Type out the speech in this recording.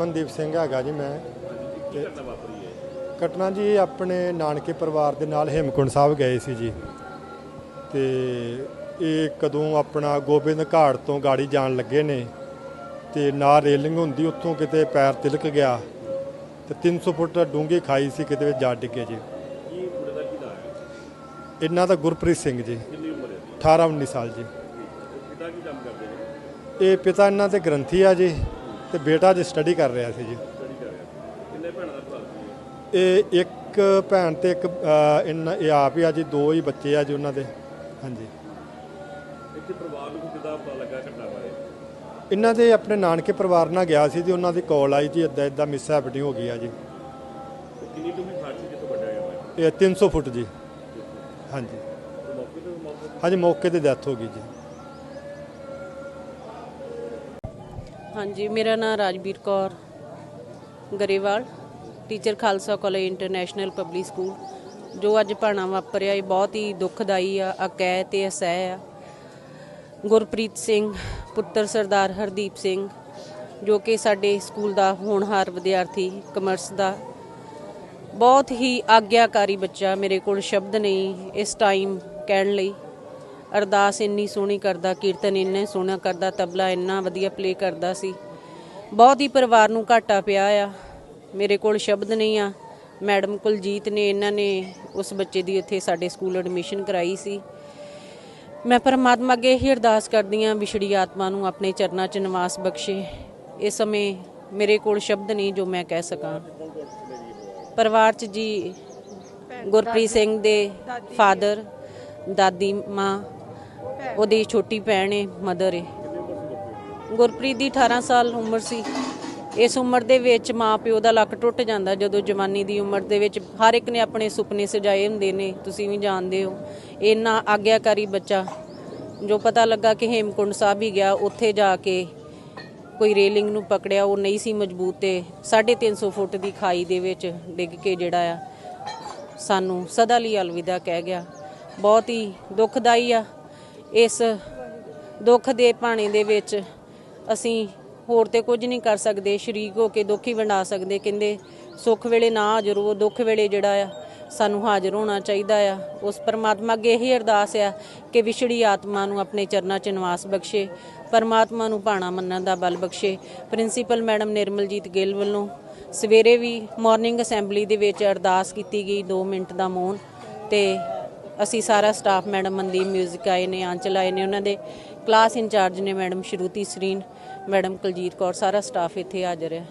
ਮਨਦੀਪ ਸਿੰਘ ਹੈਗਾ ਜੀ ਮੈਂ। ਤੇ ਘਟਨਾ ਜੀ ਆਪਣੇ ਨਾਨਕੇ ਪਰਿਵਾਰ ਦੇ ਨਾਲ ਹੇਮਕੁੰਡ ਸਾਹਿਬ ਗਏ ਸੀ ਜੀ। ਤੇ ਇਹ ਕਦੋਂ ਆਪਣਾ ਗੋਬਿੰਦ ਘਾਟ ਤੋਂ ਗਾੜੀ ਜਾਣ ਲੱਗੇ ਨੇ। ਤੇ ਨਾ ਰੇਲਿੰਗ ਹੁੰਦੀ, ਉੱਥੋਂ ਕਿਤੇ ਪੈਰ ਤਿਲਕ ਗਿਆ। ਤੇ 300 ਫੁੱਟ ਡੂੰਘੀ ਖਾਈ ਸੀ, ਕਿਤੇ ਵਿੱਚ ਜਾ ਡਿੱਗੇ ਜੀ। ਇਹਨਾਂ ਦਾ ਗੁਰਪ੍ਰੀਤ ਸਿੰਘ ਜੀ। ਕਿੰਨੀ ਉਮਰ 18 19 ਸਾਲ ਜੀ। ਇਹ ਪਿਤਾ ਇਹਨਾਂ ਦੇ ਗ੍ਰੰਥੀ ਆ ਜੀ। ਤੇ ਬੇਟਾ ਜੀ ਸਟੱਡੀ ਕਰ ਰਿਹਾ ਸੀ ਜੀ। ਕਿੰਨੇ ਭੈਣਾਂ ਦਾ ਭਰਾ ਇਹ? ਇੱਕ ਭੈਣ ਤੇ ਇੱਕ ਅ, ਇਹਨਾਂ ਇਹ ਆਪ ਹੀ ਆ ਜੀ ਦੋ ਹੀ ਬੱਚੇ ਆ ਜੀ ਉਹਨਾਂ ਦੇ। ਹਾਂਜੀ। ਇੱਥੇ ਪਰਿਵਾਰ ਨੂੰ ਕਿਦਾਂ ਪਤਾ ਲੱਗਾ ਘਟਨਾ ਬਾਰੇ? ਇਹਨਾਂ ਦੇ ਆਪਣੇ ਨਾਨਕੇ ਪਰਿਵਾਰ ਨਾਲ ਗਿਆ ਸੀ ਜੀ ਉਹਨਾਂ ਦੀ ਕਾਲ ਆਈ ਜੀ ਇਦਾਂ ਇਦਾਂ ਮਿਸ ਹੈਪਨਿੰਗ ਹੋ ਗਈ ਆ ਜੀ। ਤੇ ਕਿੰਨੀ ਡੂੰਘੀ ਖਾਟ ਸੀ ਜਿੱਥੋਂ ਵੱਡਿਆ ਗਿਆ ਇਹ 300 ਫੁੱਟ ਜੀ। ਹਾਂਜੀ। ਤੇ ਮੌਕੇ ਤੇ ਮੌਕੇ ਹਾਂਜੀ ਮੌਕੇ ਤੇ ਡੈਥ ਹੋ ਗਈ ਜੀ। ਹਾਂਜੀ, ਮੇਰਾ ਨਾਮ Rajveer Kaur Grewal, teacher Khalsa college international public school. ਜੋ ਅੱਜ ਭਾਣਾ ਵਾਪਰਿਆ, ਇਹ ਬਹੁਤ ਹੀ ਦੁਖਦਾਈ ਆ ਅਕੈ ਤੇ ਅਸਹਿ ਆ। ਗੁਰਪ੍ਰੀਤ ਸਿੰਘ, ਪੁੱਤਰ ਸਰਦਾਰ ਹਰਦੀਪ ਸਿੰਘ, ਜੋ ਕਿ ਸਾਡੇ ਸਕੂਲ ਦਾ ਹੋਣਹਾਰ ਵਿਦਿਆਰਥੀ ਕਮਰਸ ਦਾ। ਬਹੁਤ ਹੀ ਆਗਿਆਕਾਰੀ ਬੱਚਾ ਮੇਰੇ ਕੋਲ ਸ਼ਬਦ ਨਹੀਂ ਇਸ ਟਾਈਮ ਕਹਿਣ ਲਈ। ਅਰਦਾਸ ਇੰਨੀ ਸੋਹਣੀ ਕਰਦਾ ਕੀਰਤਨ ਇੰਨੇ ਸੋਹਣਾ ਕਰਦਾ ਤਬਲਾ ਇੰਨਾ ਵਧੀਆ ਪਲੇ ਕਰਦਾ ਸੀ। ਬਹੁਤ ਹੀ ਪਰਿਵਾਰ ਨੂੰ ਘਾਟਾ ਪਿਆ ਆ। ਮੇਰੇ ਕੋਲ ਸ਼ਬਦ ਨਹੀਂ ਆ। ਮੈਡਮ ਕੁਲਜੀਤ ਨੇ ਇਹਨਾਂ ਨੇ ਉਸ ਬੱਚੇ ਦੀ ਇੱਥੇ ਸਾਡੇ ਸਕੂਲ ਐਡਮਿਸ਼ਨ ਕਰਾਈ ਸੀ। ਮੈਂ ਪਰਮਾਤਮਾ ਅੱਗੇ ਹੀ ਅਰਦਾਸ ਕਰਦੀ ਹਾਂ ਵਿਛੜੀ ਆਤਮਾ ਨੂੰ ਆਪਣੇ ਚਰਨਾਂ 'ਚ ਨਿਵਾਸ ਬਖਸ਼ੇ। ਇਸ ਸਮੇਂ ਮੇਰੇ ਕੋਲ ਸ਼ਬਦ ਨਹੀਂ ਜੋ ਮੈਂ ਕਹਿ ਸਕਾਂ। ਪਰਿਵਾਰ 'ਚ ਜੀ ਗੁਰਪ੍ਰੀਤ ਸਿੰਘ ਦੇ ਫਾਦਰ ਦਾਦੀ ਮਾਂ ਉਹਦੀ ਛੋਟੀ ਭੈਣ ਹੈ ਮਦਰ ਹੈ ਗੁਰਪ੍ਰੀਤ ਦੀ 18 ਸਾਲ ਉਮਰ ਸੀ। ਇਸ ਉਮਰ ਦੇ ਵਿੱਚ ਮਾਂ ਪਿਓ ਦਾ ਲੱਕ ਟੁੱਟ ਜਾਂਦਾ ਜਦੋਂ ਜਵਾਨੀ ਦੀ ਉਮਰ ਦੇ ਵਿੱਚ ਹਰ ਇੱਕ ਨੇ ਆਪਣੇ ਸੁਪਨੇ ਸਜਾਏ ਹੁੰਦੇ ਨੇ, ਤੁਸੀਂ ਵੀ ਜਾਣਦੇ ਹੋ। ਇੰਨਾ ਆਗਿਆਕਾਰੀ ਬੱਚਾ, ਜੋ ਪਤਾ ਲੱਗਾ ਕਿ ਹੇਮਕੁੰਡ ਸਾਹਿਬ ਹੀ ਗਿਆ, ਉੱਥੇ ਜਾ ਕੇ ਕੋਈ ਰੇਲਿੰਗ ਨੂੰ ਪਕੜਿਆ, ਉਹ ਨਹੀਂ ਸੀ ਮਜ਼ਬੂਤ ਤੇ 350 ਫੁੱਟ ਦੀ ਖਾਈ ਦੇ ਵਿੱਚ ਡਿੱਗ ਕੇ ਜਿਹੜਾ ਆ, ਸਾਨੂੰ ਸਦਾ ਲਈ ਅਲਵਿਦਾ ਕਹਿ ਗਿਆ। ਬਹੁਤ ਹੀ ਦੁਖਦਾਈ ਆ। ਇਸ ਦੁੱਖ ਦੇ ਪਾਣੀ ਦੇ ਵਿੱਚ ਅਸੀਂ ਹੋਰ ਤੇ ਕੁਝ ਨਹੀਂ ਕਰ ਸਕਦੇ, ਸ਼ਰੀਕ ਹੋ ਕੇ ਦੁੱਖ ਹੀ ਵੰਡਾ ਸਕਦੇ। ਕਹਿੰਦੇ, ਸੁੱਖ ਵੇਲੇ ਨਾ ਹਾਜ਼ਰ ਹੋ ਦੁੱਖ ਵੇਲੇ ਜਿਹੜਾ ਆ, ਸਾਨੂੰ ਹਾਜ਼ਰ ਹੋਣਾ ਚਾਹੀਦਾ ਆ। ਉਸ ਪਰਮਾਤਮਾ ਅੱਗੇ ਇਹੀ ਅਰਦਾਸ ਆ ਕਿ ਵਿਛੜੀ ਆਤਮਾ ਨੂੰ ਆਪਣੇ ਚਰਨਾਂ 'ਚ ਨਿਵਾਸ ਬਖਸ਼ੇ, ਪਰਮਾਤਮਾ ਨੂੰ ਭਾਣਾ ਮੰਨਣ ਦਾ ਬਲ ਬਖਸ਼ੇ। ਪ੍ਰਿੰਸੀਪਲ ਮੈਡਮ ਨਿਰਮਲਜੀਤ ਗਿੱਲ ਵੱਲੋਂ ਸਵੇਰੇ ਵੀ ਮਾਰਨਿੰਗ ਅਸੈਂਬਲੀ ਦੇ ਵਿੱਚ ਅਰਦਾਸ ਕੀਤੀ ਗਈ 2 ਮਿੰਟ ਦਾ ਮੌਨ ਤੇ ਅਸੀਂ ਸਾਰਾ ਸਟਾਫ ਮੈਡਮ ਮਨਦੀਪ ਮਿਊਜ਼ਿਕ ਆਏ ਨੇ ਆਂਚਲ ਆਏ ਨੇ, ਉਹਨਾਂ ਦੇ ਕਲਾਸ ਇੰਚਾਰਜ ਨੇ ਮੈਡਮ ਸ਼ਰੂਤੀ ਸਰੀਨ ਮੈਡਮ ਕੁਲਜੀਤ ਕੌਰ, ਸਾਰਾ ਸਟਾਫ ਇੱਥੇ ਹਾਜ਼ਰ ਹੈ।